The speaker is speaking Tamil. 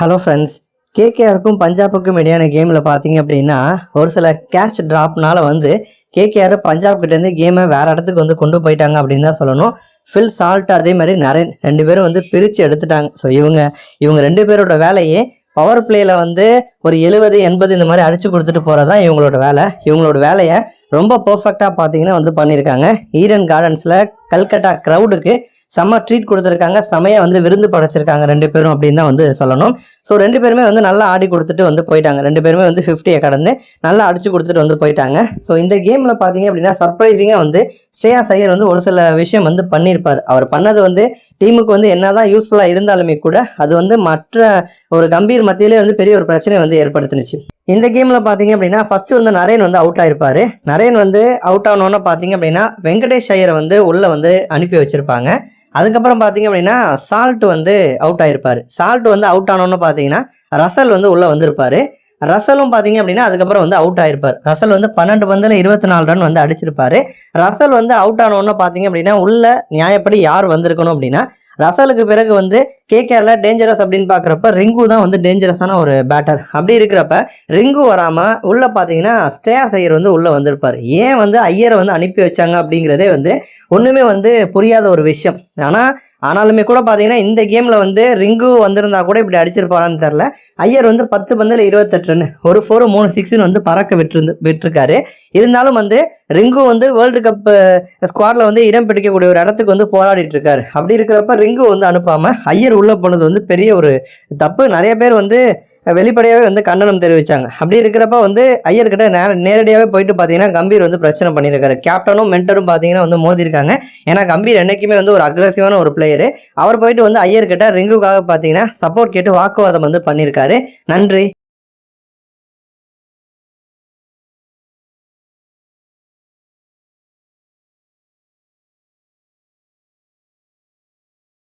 ஹலோ ஃப்ரெண்ட்ஸ் கேகேஆருக்கும் பஞ்சாபுக்கும் இடையான கேமில் பார்த்தீங்க அப்படின்னா ஒரு சில கேஷ் ட்ராப்னால வந்து கேகேஆர் பஞ்சாப்கிட்டேருந்து கேமை வேறு இடத்துக்கு வந்து கொண்டு போயிட்டாங்க அப்படின்னு தான் சொல்லணும். ஃபில் சால்ட் அதே மாதிரி நிறைய ரெண்டு பேரும் வந்து பிரித்து எடுத்துட்டாங்க. ஸோ இவங்க இவங்க ரெண்டு பேரோட வேலையே பவர் பிளேயில் வந்து ஒரு எழுபது எண்பது இந்த மாதிரி அடித்து கொடுத்துட்டு போகிறது தான் இவங்களோட வேலை. இவங்களோட வேலையை ரொம்ப பர்ஃபெக்டாக பார்த்தீங்கன்னா வந்து பண்ணியிருக்காங்க. ஈடன் கார்டன்ஸில் கல்கட்டா க்ரௌடுக்கு செம்ம ட்ரீட் கொடுத்துருக்காங்க. செமையாக வந்து விருந்து படைச்சிருக்காங்க ரெண்டு பேரும் அப்படின்னு தான் வந்து சொல்லணும். ஸோ ரெண்டு பேருமே வந்து நல்லா ஆடி கொடுத்துட்டு வந்து போயிட்டாங்க. ரெண்டு பேருமே வந்து ஃபிஃப்டியை கடந்து நல்லா அடிச்சு கொடுத்துட்டு வந்து போயிட்டாங்க. ஸோ இந்த கேமில் பார்த்தீங்க அப்படின்னா சர்ப்ரைசிங்காக வந்து ஸ்ரேயா சையர் வந்து ஒரு சில விஷயம் வந்து பண்ணியிருப்பார் அவர் பண்ணது வந்து டீமுக்கு வந்து என்ன தான் யூஸ்ஃபுல்லாக இருந்தாலுமே கூட அது வந்து மற்ற ஒரு கம்பீர் மத்தியிலே வந்து பெரிய ஒரு பிரச்சனை வந்து ஏற்படுத்தினுச்சு. இந்த கேமில் பார்த்தீங்க அப்படின்னா ஃபஸ்ட்டு வந்து நரேன் வந்து அவுட் ஆகிருப்பார் நரேன் வந்து அவுட் ஆனோன்னு பார்த்தீங்க அப்படின்னா வெங்கடேஷ் ஐயரை வந்து உள்ளே வந்து அனுப்பி வச்சுருப்பாங்க. அதுக்கப்புறம் பார்த்தீங்க அப்படின்னா சால்ட் வந்து அவுட் ஆகிருப்பார் சால்ட் வந்து அவுட் ஆனோன்னு பார்த்தீங்கன்னா ரசல் வந்து உள்ளே வந்திருப்பார். ரசலும் பார்த்தீங்க அப்படின்னா அதுக்கப்புறம் வந்து அவுட் ஆயிருப்பார். ரசல் வந்து பன்னெண்டு பந்தில் இருபத்தி நாலு ரன் வந்து அடிச்சிருப்பாரு. ரசல் வந்து அவுட் ஆனோன்னு பார்த்தீங்க அப்படின்னா உள்ள நியாயப்படி யார் வந்திருக்கணும் அப்படின்னா ரசலுக்கு பிறகு வந்து கேகேஆரில் டேஞ்சரஸ் அப்படின்னு பார்க்குறப்ப ரிங்கு தான் வந்து டேஞ்சரஸான ஒரு பேட்டர் அப்படி இருக்கிறப்ப ரிங்கு வராமல் உள்ளே பார்த்தீங்கன்னா ஸ்ரேயாஸ் ஐயர் வந்து உள்ளே வந்திருப்பார். ஏன் வந்து ஐயரை வந்து அனுப்பி வச்சாங்க அப்படிங்கிறதே வந்து ஒன்றுமே வந்து புரியாத ஒரு விஷயம். ஆனால் ஆனாலுமே கூட பார்த்தீங்கன்னா இந்த கேமில் வந்து ரிங்கு வந்திருந்தா கூட இப்படி அடிச்சிருப்பாரான்னு தெரில ஐயர் வந்து பத்து பந்தில் இருபத்தெட்டு ரன் ஒரு ஃபோர் மூணு சிக்ஸ்னு வந்து பறக்க விட்டுருந்து விட்டுருக்காரு. இருந்தாலும் வந்து ரிங்கு வந்து வேர்ல்டு கப் ஸ்குவாடில் வந்து இடம் பிடிக்கக்கூடிய ஒரு இடத்துக்கு வந்து போராடிட்டு இருக்காரு. அப்படி இருக்கிறப்ப ரிங்கு வந்து அனுப்பாமல் ஐயர் உள்ளே போனது வந்து பெரிய ஒரு தப்பு. நிறைய பேர் வந்து வெளிப்படையாகவே வந்து கண்டனம் தெரிவித்தாங்க அப்படி இருக்கிறப்ப வந்து ஐயர்கிட்ட நேர நேரடியாகவே போயிட்டு பார்த்தீங்கன்னா கம்பீர் வந்து பிரச்சனை பண்ணியிருக்காரு. கேப்டனும் மென்டரும் பார்த்தீங்கன்னா வந்து மோதிருக்காங்க ஏன்னா கம்பீர் என்னைக்குமே வந்து ஒரு அக்ரஸிவான ஒரு பிளேயரு அவர் போயிட்டு வந்து ஐயர்கிட்ட ரிங்குக்காக பார்த்தீங்கன்னா சப்போர்ட் கேட்டு வாக்குவாதம் வந்து பண்ணியிருக்காரு. நன்றி.